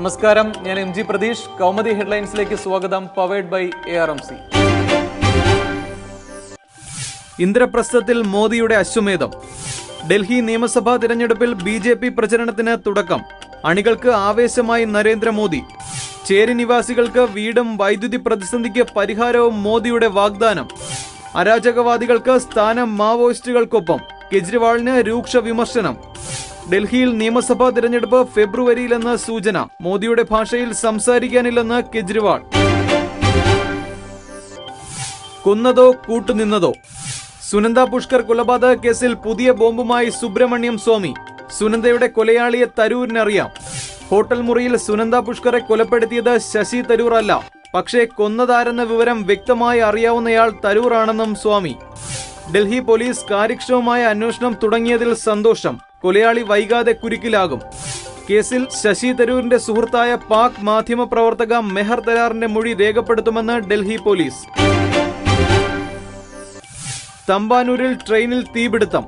നമസ്കാരം. ഞാൻ M G Pratheesh. Kaumudi ഹെഡ്ലൈൻസിലേക്ക് സ്വാഗതം. Powered by A R M C ഇന്ദ്രപ്രസ്ഥത്തിൽ മോദിയുടെ അശ്വമേധം. ഡൽഹി നിയമസഭാ തിരഞ്ഞെടുപ്പിൽ ബി ജെ പി പ്രചരണത്തിന് തുടക്കം. അണികൾക്ക് ആവേശമായി നരേന്ദ്രമോദി. ചേരി നിവാസികൾക്ക് വീടും വൈദ്യുതി പ്രതിസന്ധിക്ക് പരിഹാരവും മോദിയുടെ വാഗ്ദാനം. അരാജകവാദികൾക്ക് സ്ഥാനം മാവോയിസ്റ്റുകൾക്കൊപ്പം. കെജ്രിവാളിന് രൂക്ഷ വിമർശനം. ഡൽഹിയിൽ നിയമസഭാ തിരഞ്ഞെടുപ്പ് ഫെബ്രുവരിയിലെന്ന് സൂചന. മോദിയുടെ ഭാഷയിൽ സംസാരിക്കാനില്ലെന്ന് കെജ്രിവാൾ. കൊന്നതോ കൂട്ടുനിന്നതോ? സുനന്ദ പുഷ്കർ കൊലപാതക കേസിൽ പുതിയ ബോംബുമായി സുബ്രഹ്മണ്യം സ്വാമി. സുനന്ദയുടെ കൊലയാളിയെ തരൂരിനറിയാം. ഹോട്ടൽ മുറിയിൽ സുനന്ദ പുഷ്കറെ കൊലപ്പെടുത്തിയത് ശശി തരൂർ അല്ല. പക്ഷേ കൊന്നതാരെന്ന വിവരം വ്യക്തമായി അറിയാവുന്നയാൾ തരൂറാണെന്നും സ്വാമി. ഡൽഹി പോലീസ് കാര്യക്ഷമമായ അന്വേഷണം തുടങ്ങിയതിൽ സന്തോഷം. കൊലയാളി വൈകാതെ കുരുക്കിലാകും. കേസിൽ ശശി തരൂരിന്റെ സുഹൃത്തായ പാക് മാധ്യമപ്രവർത്തക മെഹർ തരാറിന്റെ മൊഴി രേഖപ്പെടുത്തുമെന്ന് ഡൽഹി പോലീസ്. തമ്പാനൂരിൽ ട്രെയിനിൽ തീപിടുത്തം.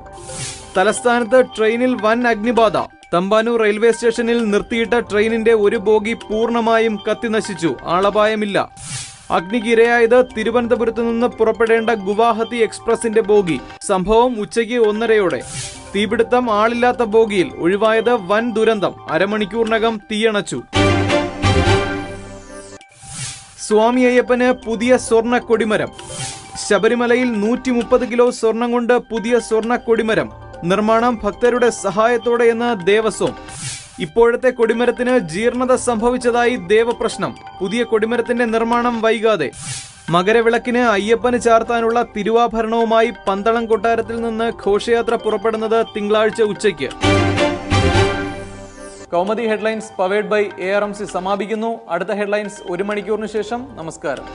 തലസ്ഥാനത്ത് ട്രെയിനിൽ വൻ അഗ്നിബാധ. തമ്പാനൂർ റെയിൽവേ സ്റ്റേഷനിൽ നിർത്തിയിട്ട ട്രെയിനിന്റെ ഒരു ബോഗി പൂർണമായും കത്തിനശിച്ചു. ആളപായമില്ല. അഗ്നിക്കിരയായത് തിരുവനന്തപുരത്ത് നിന്ന് പുറപ്പെടേണ്ട ഗുവാഹത്തി എക്സ്പ്രസിന്റെ ബോഗി. സംഭവം ഉച്ചയ്ക്ക് ഒന്നരയോടെ. തീപിടുത്തം ആളില്ലാത്ത ബോഗിയിൽ ഒഴിവായത് വൻ ദുരന്തം. അരമണിക്കൂറിനകം തീയണച്ചു. സ്വാമി അയ്യപ്പന് പുതിയ സ്വർണ കൊടിമരം ശബരിമലയിൽ നൂറ്റി മുപ്പത് കിലോ സ്വർണം കൊണ്ട് പുതിയ സ്വർണ കൊടിമരം നിർമ്മാണം ഭക്തരുടെ സഹായത്തോടെയെന്ന് ദേവസ്വം. ഇപ്പോഴത്തെ കൊടിമരത്തിന് ജീർണത സംഭവിച്ചതായി ദേവപ്രശ്നം. പുതിയ കൊടിമരത്തിന്റെ നിർമ്മാണം വൈകാതെ. മകരവിളക്കിന് അയ്യപ്പന് ചാർത്താനുള്ള തിരുവാഭരണവുമായി പന്തളം കൊട്ടാരത്തിൽ നിന്ന് ഘോഷയാത്ര പുറപ്പെടുന്നത് തിങ്കളാഴ്ച ഉച്ചയ്ക്ക്. Kaumudi headlines powered by A R M C സമാപിക്കുന്നു. അടുത്ത ഹെഡ്ലൈൻസ് ഒരു മണിക്കൂറിന് ശേഷം. നമസ്കാരം.